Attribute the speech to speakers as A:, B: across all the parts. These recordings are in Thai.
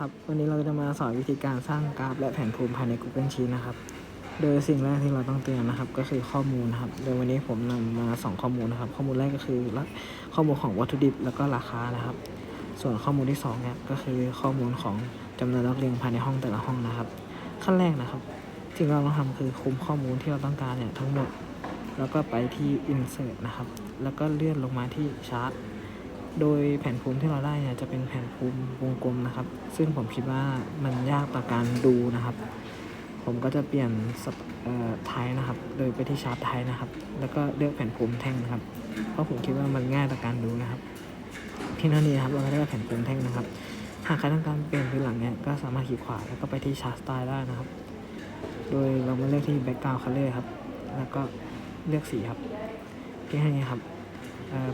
A: ครับวันนี้เราจะมาสอนวิธีการสร้างกราฟและแผนภูมิภายใน Google Sheet นะครับ โดยสิ่งแรกที่เราต้องเตรียมนะครับ ก็คือข้อมูลนะครับ โดยวันนี้ผมนำมาสองข้อมูลนะครับ ข้อมูลแรกก็คือข้อมูลของวัตถุดิบแล้วก็ราคานะครับ ส่วนข้อมูลที่สองเนี่ยก็คือข้อมูลของจำนวนนักเรียนภายในห้องแต่ละห้องนะครับ ขั้นแรกนะครับสิ่งที่เราต้องทำคือคุมข้อมูลที่เราต้องการเนี่ยทั้งหมด แล้วก็ไปที่ insert นะครับ แล้วก็เลื่อนลงมาที่ chart โดยแผนภูมิที่เราได้เนี่ยจะเป็นแผนภูมิวงกลมนะครับ ซึ่งผมคิดว่ามันยากต่อการดูนะครับ ผมก็จะเปลี่ยนไทยนะครับ โดยไปที่ชาร์ตไทยนะครับ แล้วก็เลือกแผนภูมิแท่งนะครับ เพราะผมคิดว่ามันง่ายต่อการดูนะครับเพียงเท่านี้ครับเราก็ได้แผนภูมิแท่งนะครับ หากใครต้องการเปลี่ยนพื้นหลังเนี่ยก็สามารถคลิกขวาแล้วก็ไปที่ชาร์ตสไตล์ได้นะครับ โดยเรามาเลือกที่ background color ครับ แล้วก็เลือกสีครับเพียงแค่นี้ครับ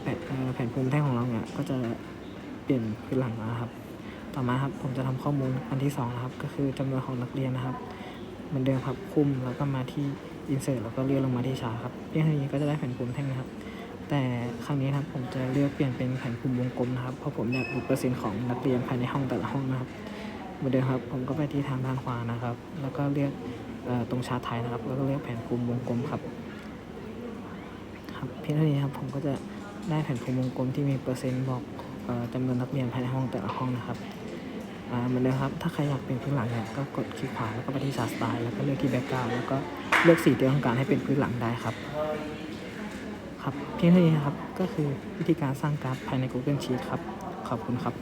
A: แผ่นแผ่นภูมิแท่งของเราเนี่ยก็จะเปลี่ยนพื้นหลังนะครับ ต่อมาครับผมจะทำข้อมูลอันที่สองนะครับ ก็คือจำนวนของนักเรียนนะครับเหมือนเดิมครับคุมแล้วก็มาที่ insert แล้วก็เลื่อนลงมาที่ชาร์ตครับเพียงเท่านี้ก็จะได้แผ่นภูมิแท่งนะครับ แต่ครั้งนี้ครับผมจะเลือกเปลี่ยนเป็นแผ่นภูมิวงกลมนะครับเพราะผมอยากดูเปอร์เซ็นต์ของนักเรียนภายในห้องแต่ละห้องนะครับเหมือนเดิมครับผมก็ไปที่ทางด้านขวานะครับ แล้วก็เลือกออตรงชาร์ตไทยนะครับ แล้วก็เลือกแผ่นภูมิวงกลมครับครับเพียงเท่านี้ครับผมก็จะ ได้แผ่นภูมิวงกลมที่มีเปอร์เซ็นต์บอกจำนวนนักเรียนภายในห้องแต่ละห้องนะครับเหมือนเดิมครับ ถ้าใครอยากเป็นพื้นหลังเนี่ยก็กดคลิกขวาแล้วก็ไปที่สาสไตล์แล้วก็เลือกที่แบ็กกราวด์แล้วก็เลือกสีที่ต้องการให้เป็นพื้นหลังได้ครับ ครับเพียงเท่านี้ครับก็คือวิธีการสร้างกราฟภายใน Google Sheet ครับ ขอบคุณครับ